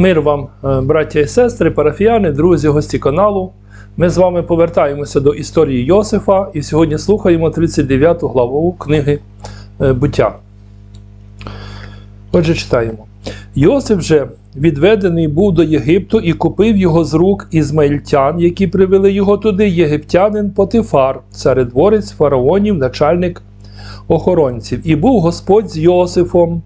Мир вам, е, браття і сестри, парафіяни, друзі, гості каналу. Ми з вами повертаємося до історії Йосифа і сьогодні слухаємо 39 главу книги е, буття. Отже, читаємо. Йосиф же відведений був до Єгипту і купив його з рук ізмаїльтян, які привели його туди, єгиптянин Потифар, царедворець фараонів, начальник охоронців. І був Господь з Йосифом.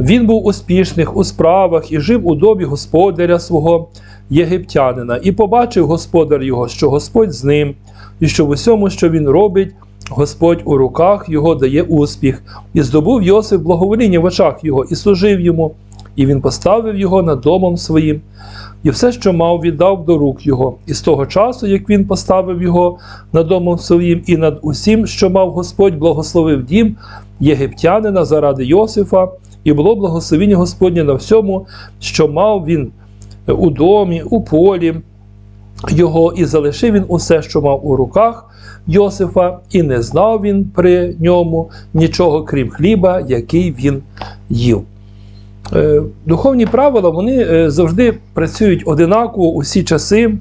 Він був успішних у справах і жив у домі господаря свого єгиптянина, і побачив господар його, що Господь з ним, і що в усьому, що він робить, Господь у руках його дає успіх, і здобув Йосиф благовоління в очах його, і служив йому, і він поставив його над домом своїм, і все, що мав, віддав до рук його. І з того часу, як він поставив його над домом своїм, і над усім, що мав Господь, благословив дім єгиптянина заради Йосифа, і було благословіння Господнє на всьому, що мав він у домі, у полі його, і залишив він усе, що мав у руках Йосифа, і не знав він при ньому нічого, крім хліба, який він їв. Е, Духовні правила вони е, завжди працюють одинаково у всі часи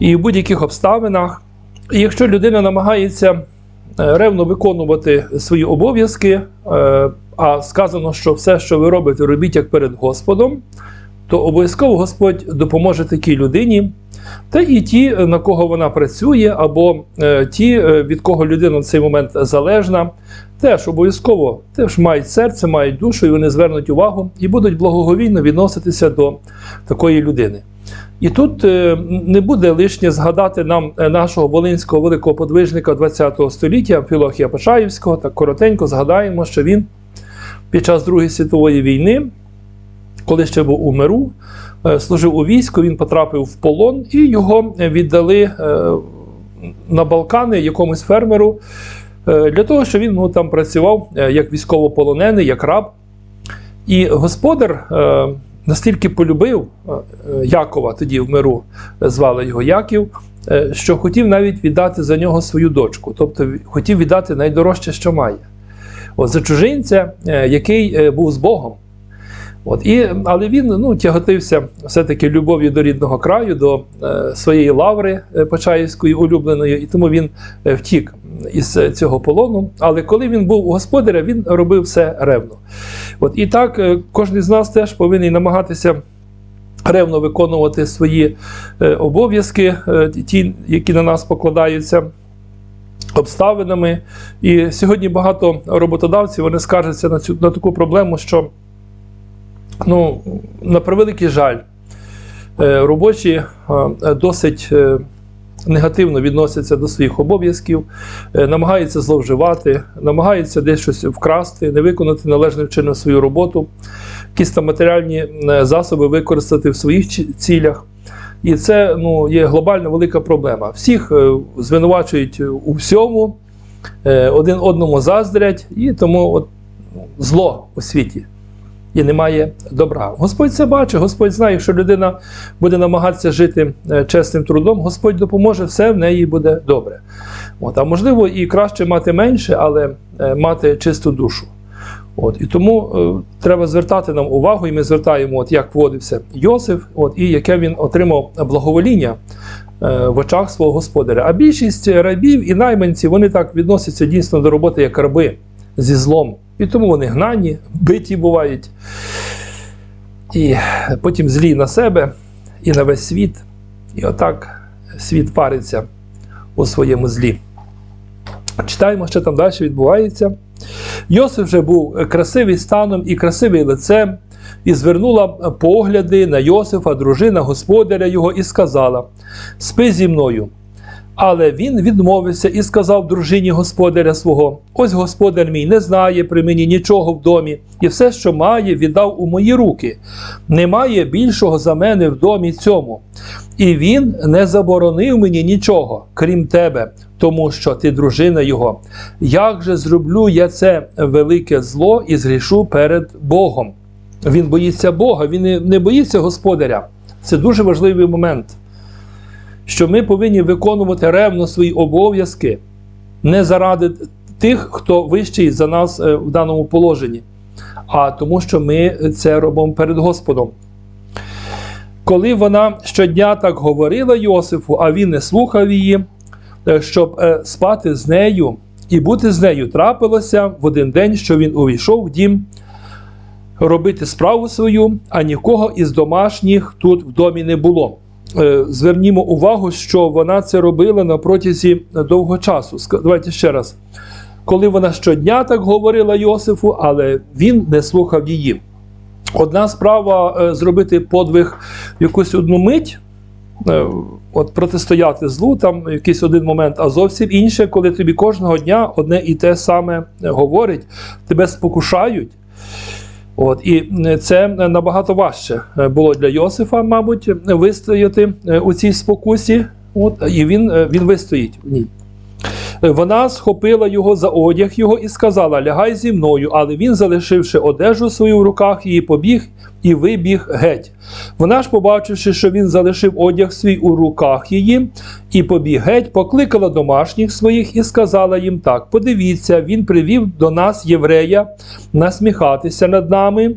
і в будь-яких обставинах. І якщо людина намагається е, ревно виконувати свої обов'язки, е, а сказано, що все, що ви робите, робіть як перед Господом, то обов'язково Господь допоможе такій людині, та і ті, на кого вона працює, або е, ті, е, від кого людина в цей момент залежна, теж обов'язково теж мають серце, мають душу, і вони звернуть увагу і будуть благоговійно відноситися до такої людини. І тут е, не буде лишнє згадати нам е, нашого волинського великого подвижника ХХ століття Філохія Почаївського. Так коротенько згадаємо, що він під час Другої світової війни, коли ще був у миру, е, служив у війську, він потрапив в полон і його віддали на Балкани якомусь фермеру для того, щоб він ну, там працював як військовополонений, як раб. І господар настільки полюбив е, Якова, тоді в миру звали його Яків, е, що хотів навіть віддати за нього свою дочку, тобто хотів віддати найдорожче, що має. От, за чужинця, е, який е, був з Богом. От, і, але він ну, тяготився все-таки любов'ю до рідного краю, до е, своєї лаври е, Почаївської улюбленої, і тому він е, втік із цього полону. Але коли він був у господаря, він робив все ревно. От, і так е, кожен з нас теж повинен намагатися ревно виконувати свої е, обов'язки, е, ті, які на нас покладаються обставинами. І сьогодні багато роботодавців вони скаржаться на цю на таку проблему, що ну, на превеликий жаль, робочі досить негативно відносяться до своїх обов'язків, е, намагаються зловживати, намагаються десь щось вкрасти, не виконати належним чином свою роботу, якісь там матеріальні е, засоби використати в своїх цілях. І це ну, є глобальна велика проблема. Всіх е, звинувачують у всьому, один одному заздрять, і тому от, ну, зло у світі. І немає добра. Господь це бачить, Господь знає, якщо людина буде намагатися жити е, чесним трудом, Господь допоможе, все в неї буде добре. От, а можливо, і краще мати менше, але е, мати чисту душу. От, і тому е, треба звертати нам увагу, і ми звертаємо, от, як поводився Йосиф, от, і яке він отримав благовоління е, в очах свого господаря. А більшість рабів і найманців вони так відносяться дійсно до роботи як раби зі злом. І тому вони гнані, биті бувають. І потім злі на себе і на весь світ. І отак світ париться у своєму злі. Читаємо, що там далі відбувається. Йосиф вже був красивий станом і красивий лицем, і звернула погляди на Йосифа, дружина господаря його, і сказала: Спи зі мною. Але він відмовився і сказав дружині господаря свого: Ось господар мій не знає при мені нічого в домі, і все, що має, віддав у мої руки. Немає більшого за мене в домі цьому. І він не заборонив мені нічого, крім тебе, тому що ти дружина його. Як же зроблю я це велике зло і згрішу перед Богом? Він боїться Бога, він не- боїться господаря. Це дуже важливий момент що ми повинні виконувати ревно свої обов'язки не заради тих, хто вищий за нас е, в даному положенні, а тому, що ми це робимо перед Господом. коли вона щодня так говорила Йосифу, а він не слухав її, е, щоб е, спати з нею і бути з нею, трапилося в один день, що він увійшов в дім робити справу свою, а нікого із домашніх тут в домі не було. Е, Звернімо увагу, що вона це робила на протязі довгого часу. Давайте ще раз. Коли вона щодня так говорила Йосифу, але він не слухав її. Одна справа е, зробити подвиг в якусь одну мить, е, от протистояти злу, там якийсь один момент, а зовсім інше, коли тобі кожного дня одне і те саме говорить, тебе спокушають. От, і е, це набагато важче е, було для Йосифа, мабуть, вистояти е, у цій спокусі. От, і він, е, він вистоїть в ній. Вона схопила його за одяг його і сказала: Лягай зі мною. Але він, залишивши одежу свою в руках, її побіг і вибіг геть. Вона ж, побачивши, що він залишив одяг свій у руках її, і побіг геть, покликала домашніх своїх і сказала їм так: Подивіться, він привів до нас єврея насміхатися над нами.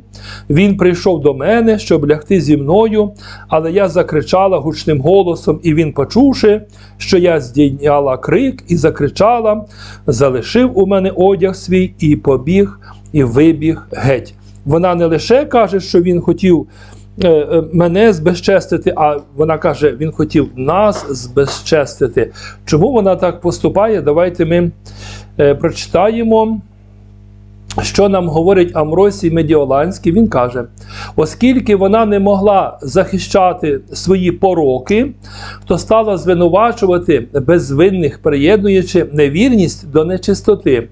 Він прийшов до мене, щоб лягти зі мною, але я закричала гучним голосом, і він, почувши, що я здійняла крик і закричала, залишив у мене одяг свій і побіг, і вибіг геть. Вона не лише каже, що він хотів е, е, мене збезчестити, а вона каже, він хотів нас збезчестити. Чому вона так поступає? Давайте ми е, прочитаємо. Що нам говорить Амросій Медіоланський, він каже: оскільки вона не могла захищати свої пороки, то стала звинувачувати безвинних, приєднуючи невірність до нечистоти,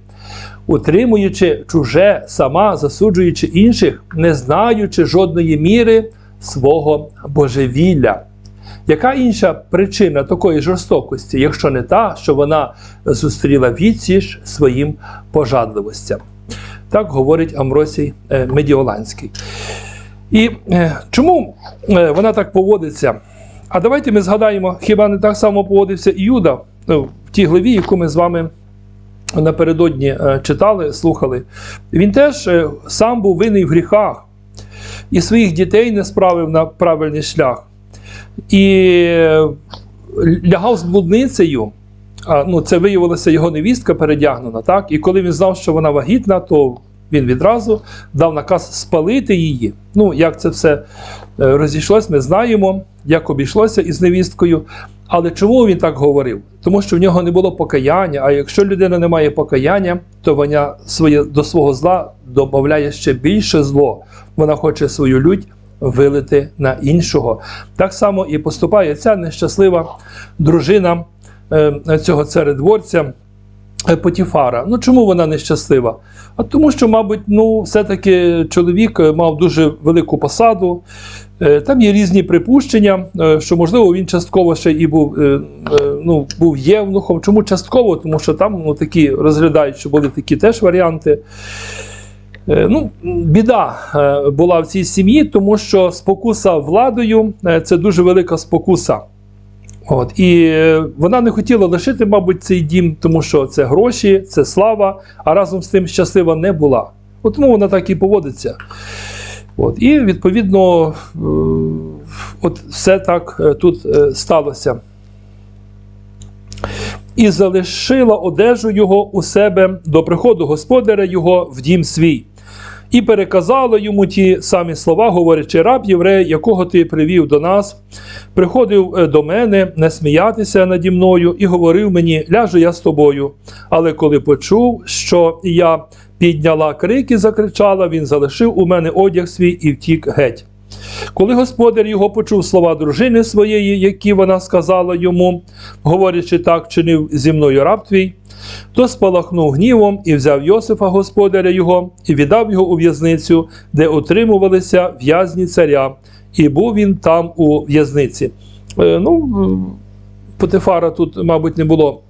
утримуючи чуже, сама засуджуючи інших, не знаючи жодної міри свого божевілля. Яка інша причина такої жорстокості, якщо не та, що вона зустріла відсіч своїм пожадливостям? Так говорить Амросій е, Медіоланський. І е, чому е, вона так поводиться? А давайте ми згадаємо, хіба не так само поводився і Юда е, в тій главі, яку ми з вами напередодні читали, слухали. Він теж сам був винний в гріхах і своїх дітей не справив на правильний шлях. І лягав з блудницею. Ну, це виявилася його невістка передягнена, так? І коли він знав, що вона вагітна, то він відразу дав наказ спалити її. Ну, як це все е, розійшлось, ми знаємо, як обійшлося із невісткою. Але чому він так говорив? Тому що в нього не було покаяння. А якщо людина не має покаяння, то вона своє, до свого зла додає ще більше зло. Вона хоче свою лють вилити на іншого. Так само і поступає ця нещаслива дружина цього царедворця. е, Потіфара. Ну чому вона нещаслива? А тому, що, мабуть, ну, все-таки чоловік е, мав дуже велику посаду. Е, Там є різні припущення, е, що можливо він частково ще і був, е, е, ну, був євнухом. Чому частково? Тому що там ну, такі розглядають, що були такі теж варіанти. Е, Ну, біда е, була в цій сім'ї, тому що спокуса владою е, це дуже велика спокуса. От, і е, вона не хотіла лишити, мабуть, цей дім, тому що це гроші, це слава, а разом з тим щаслива не була. От тому вона так і поводиться. От, і відповідно, е, от все так е, тут сталося. І залишила одежу його у себе до приходу господаря його в дім свій. І переказала йому ті самі слова, говорячи, раб єврей, якого ти привів до нас, приходив е, до мене не сміятися наді мною і говорив мені, ляжу я з тобою. Але коли почув, що я підняла крик і закричала, він залишив у мене одяг свій і втік геть. Коли господар його почув слова дружини своєї, які вона сказала йому, говорячи так, чинив зі мною раб твій, то спалахнув гнівом і взяв Йосифа, господаря його, і віддав його у в'язницю, де утримувалися в'язні царя, і був він там у в'язниці. Е, ну, Потифара тут, мабуть, не було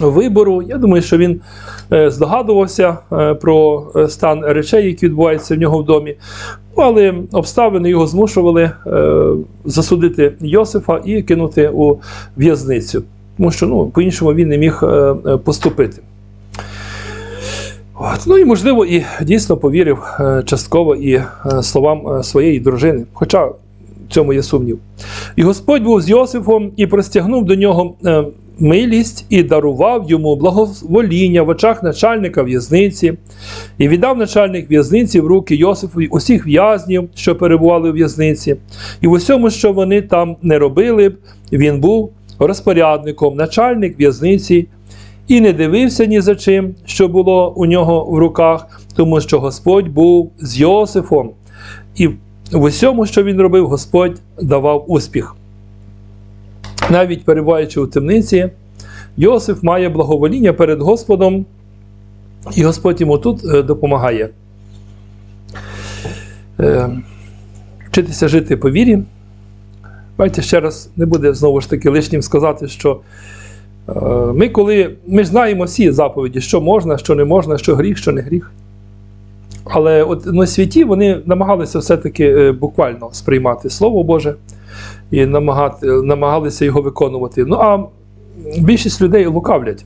вибору. Я думаю, що він е, здогадувався е, про стан речей, які відбуваються в нього в домі. Але обставини його змушували засудити Йосифа і кинути у в'язницю. Тому що ну, по-іншому він не міг е, е, поступити. От. Ну і можливо, і дійсно повірив е, частково і словам своєї дружини. Хоча в цьому є сумнів. І Господь був з Йосифом і простягнув до нього милість і дарував йому благовоління в очах начальника в'язниці, і віддав начальник в'язниці в руки Йосифу усіх в'язнів, що перебували в в'язниці, і в усьому, що вони там не робили він був розпорядником, начальник в'язниці. І не дивився ні за чим, що було у нього в руках, тому що Господь був з Йосифом, і в усьому, що він робив, Господь давав успіх. Навіть перебуваючи у темниці, Йосиф має благовоління перед Господом, і Господь йому тут е, допомагає. Е, Вчитися жити по вірі. Бачите, ще раз не буде знову ж таки лишнім сказати, що е, ми, коли ми знаємо всі заповіді, що можна, що не можна, що гріх, що не гріх. Але от на світі вони намагалися все-таки е, буквально сприймати Слово Боже і намагати, намагалися його виконувати. Ну а більшість людей лукавлять.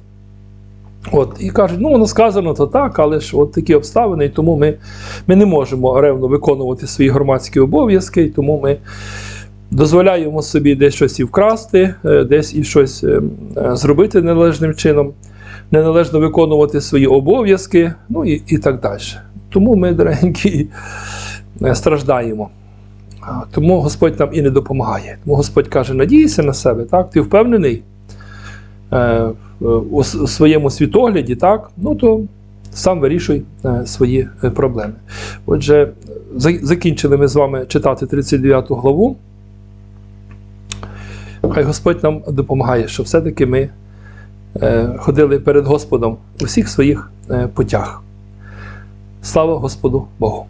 От, і кажуть, ну воно сказано то так, але ж от такі обставини, і тому ми, ми не можемо ревно виконувати свої громадські обов'язки, і тому ми дозволяємо собі десь щось і вкрасти, е, десь і щось е, е, зробити неналежним чином, неналежно виконувати свої обов'язки, ну і, і так далі. Тому ми, дорогенькі, е, страждаємо. Тому Господь нам і не допомагає. Тому Господь каже: надійся на себе, так? Ти впевнений у своєму світогляді, так? Ну то сам вирішуй свої проблеми. Отже, закінчили ми з вами читати 39 главу. Хай Господь нам допомагає, щоб все-таки ми е, ходили перед Господом у всіх своїх е, путях. Слава Господу Богу!